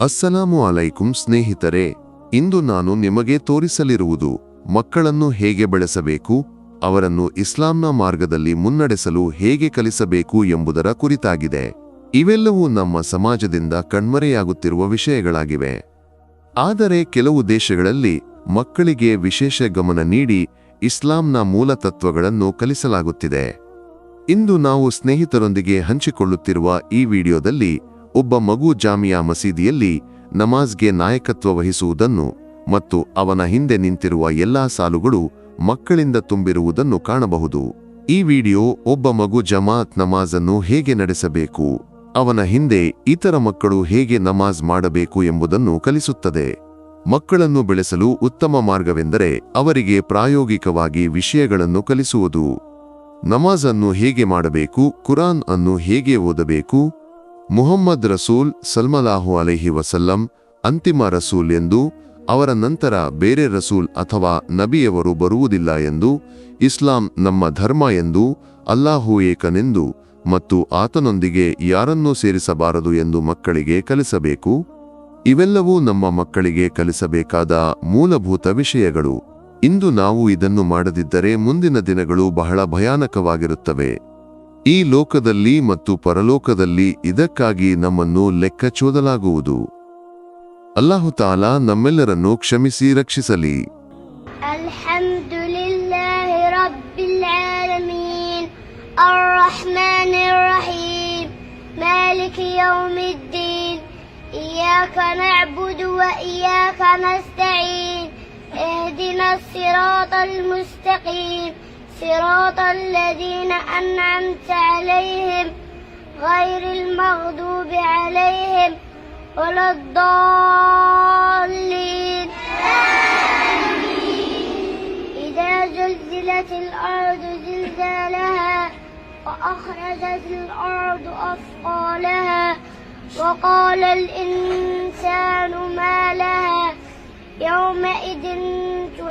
ಅಸ್ಸಲಾಮು ಅಲೈಕುಂ ಸ್ನೇಹಿತರೆ. ಇಂದು ನಾನು ನಿಮಗೆ ತೋರಿಸಲಿರುವುದು ಮಕ್ಕಳನ್ನು ಹೇಗೆ ಬೆಳೆಸಬೇಕು, ಅವರನ್ನು ಇಸ್ಲಾಂನ ಮಾರ್ಗದಲ್ಲಿ ಮುನ್ನಡೆಸಲು ಹೇಗೆ ಕಲಿಸಬೇಕು ಎಂಬುದರ ಕುರಿತಾಗಿದೆ. ಇವೆಲ್ಲವೂ ನಮ್ಮ ಸಮಾಜದಿಂದ ಕಣ್ಮರೆಯಾಗುತ್ತಿರುವ ವಿಷಯಗಳಾಗಿವೆ. ಆದರೆ ಕೆಲವು ದೇಶಗಳಲ್ಲಿ ಮಕ್ಕಳಿಗೆ ವಿಶೇಷ ಗಮನ ನೀಡಿ ಇಸ್ಲಾಂನ ಮೂಲ ತತ್ವಗಳನ್ನು ಕಲಿಸಲಾಗುತ್ತಿದೆ. ಇಂದು ನಾವು ಸ್ನೇಹಿತರೊಂದಿಗೆ ಹಂಚಿಕೊಳ್ಳುತ್ತಿರುವ ಈ ವಿಡಿಯೋದಲ್ಲಿ ಒಬ್ಬ ಮಗು ಜಾಮಿಯಾ ಮಸೀದಿಯಲ್ಲಿ ನಮಾಜ್ಗೆ ನಾಯಕತ್ವ ವಹಿಸುವುದನ್ನು ಮತ್ತು ಅವನ ಹಿಂದೆ ನಿಂತಿರುವ ಎಲ್ಲಾ ಸಾಲುಗಳು ಮಕ್ಕಳಿಂದ ತುಂಬಿರುವುದನ್ನು ಕಾಣಬಹುದು. ಈ ವಿಡಿಯೋ ಒಬ್ಬ ಮಗು ಜಮಾತ್ ನಮಾಜನ್ನು ಹೇಗೆ ನಡೆಸಬೇಕು, ಅವನ ಹಿಂದೆ ಇತರ ಮಕ್ಕಳು ಹೇಗೆ ನಮಾಜ್ ಮಾಡಬೇಕು ಎಂಬುದನ್ನು ಕಲಿಸುತ್ತದೆ. ಮಕ್ಕಳನ್ನು ಬೆಳೆಸಲು ಉತ್ತಮ ಮಾರ್ಗವೆಂದರೆ ಅವರಿಗೆ ಪ್ರಾಯೋಗಿಕವಾಗಿ ವಿಷಯಗಳನ್ನು ಕಲಿಸುವುದು. ನಮಾಜ್ ಅನ್ನು ಹೇಗೆ ಮಾಡಬೇಕು, ಕುರಾನ್ ಅನ್ನು ಹೇಗೆ ಓದಬೇಕು? ಮುಹಮ್ಮದ್ ರಸೂಲ್ ಸಲ್ಮಲಾಹು ಅಲೈಹಿ ವಸಲ್ಲಂ ಅಂತಿಮ ರಸೂಲ್ ಎಂದು, ಅವರ ನಂತರ ಬೇರೆ ರಸೂಲ್ ಅಥವಾ ನಬಿಯವರು ಬರುವುದಿಲ್ಲ ಎಂದು, ಇಸ್ಲಾಂ ನಮ್ಮ ಧರ್ಮ ಎಂದು, ಅಲ್ಲಾಹು ಏಕನೆಂದು ಮತ್ತು ಆತನೊಂದಿಗೆ ಯಾರನ್ನೂ ಸೇರಿಸಬಾರದು ಎಂದು ಮಕ್ಕಳಿಗೆ ಕಲಿಸಬೇಕು? ಇವೆಲ್ಲವೂ ನಮ್ಮ ಮಕ್ಕಳಿಗೆ ಕಲಿಸಬೇಕಾದ ಮೂಲಭೂತ ವಿಷಯಗಳು. ಇಂದು ನಾವು ಇದನ್ನು ಮಾಡದಿದ್ದರೆ ಮುಂದಿನ ದಿನಗಳು ಬಹಳ ಭಯಾನಕವಾಗಿರುತ್ತವೆ ಈ ಲೋಕದಲ್ಲಿ ಮತ್ತು ಪರಲೋಕದಲ್ಲಿ ಇದಕ್ಕಾಗಿ ನಮ್ಮನ್ನು ಲೆಕ್ಕಚೋದಲಾಗುವುದು ಅಲ್ಲಾಹು ತಾಲಾ ನಮ್ಮೆಲ್ಲರನ್ನು ಕ್ಷಮಿಸಿ ರಕ್ಷಿಸಲಿ الحمد لله رب العالمين الرحمن الرحيم مالك يوم الدين إياك نعبد وإياك نستعين الصراط المستقيم. صراط الذين أنعمت عليهم غير المغضوب عليهم ولا الضالين. إذا زلزلت الأرض زلزالها وأخرجت الأرض أثقالها وقال الإنسان ما لها يومئذ